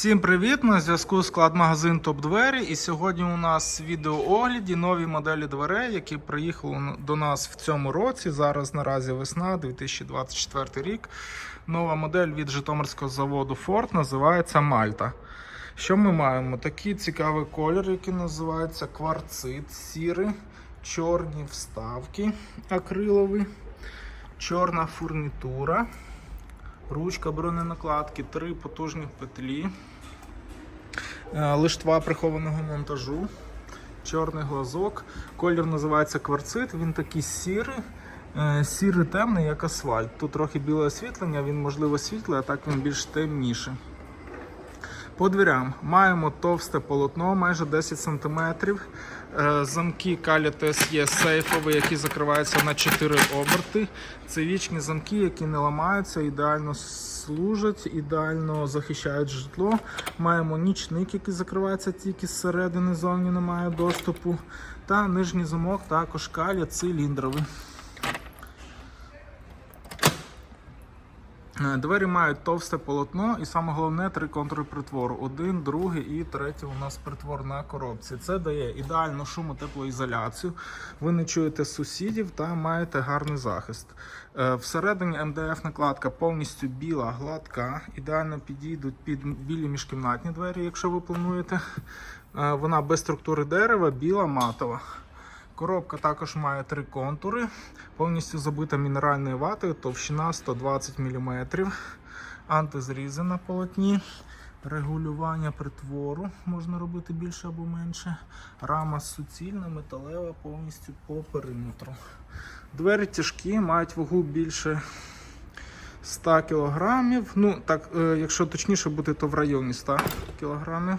Всім привіт! На зв'язку склад магазин Топ Двері. І сьогодні у нас в відеоогляді нові моделі дверей, які приїхали до нас в цьому році. Зараз наразі весна, 2024 рік. Нова модель від Житомирського заводу Ford називається Мальта. Що ми маємо? Такий цікавий колір, який називається кварцит, сірий, чорні вставки акрилові, чорна фурнітура. Ручка броненакладки, три потужні петлі, е, лиштва прихованого монтажу, чорний глазок. Колір називається кварцит, він такий сірий, е, сірий темний, як асфальт. Тут трохи біле освітлення, він можливо світлий, а так він більш темніший. По дверям маємо товсте полотно, майже 10 см. Замки Калітес є сейфові, які закриваються на 4 оберти. Це вічні замки, які не ламаються, ідеально служать, ідеально захищають житло. Маємо нічник, який закривається тільки зсередини, зовні немає доступу. Та нижній замок також калі циліндровий. Двері мають товсте полотно і саме головне три контури притвору. Один, другий і третій у нас притвор на коробці. Це дає ідеальну шумотеплоізоляцію. Ви не чуєте сусідів та маєте гарний захист. Е, Всередині МДФ накладка повністю біла, гладка. Ідеально підійдуть під білі міжкімнатні двері, якщо ви плануєте. Е, Вона без структури дерева, біла, матова. Коробка також має три контури, повністю забита мінеральною ватою, товщина 120 мм, антизрізи на полотні, регулювання притвору можна робити більше або менше. Рама суцільна, металева повністю по периметру. Двері тяжкі, мають вагу більше 100 кг. Ну, так, е, якщо точніше бути, то в районі 100 кг.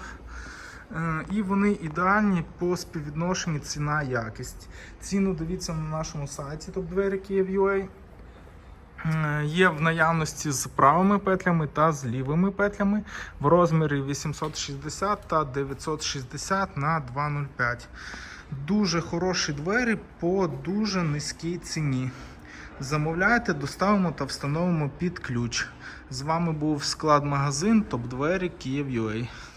Е, І вони ідеальні по співвідношенню ціна-якість. Ціну дивіться на нашому сайті топ-двері Kyiv.ua. Е, Є в наявності з правими петлями та з лівими петлями в розмірі 860 та 960 на 205. Дуже хороші двері по дуже низькій ціні. Замовляйте, доставимо та встановимо під ключ. З вами був склад магазин топ-двері Kyiv.ua.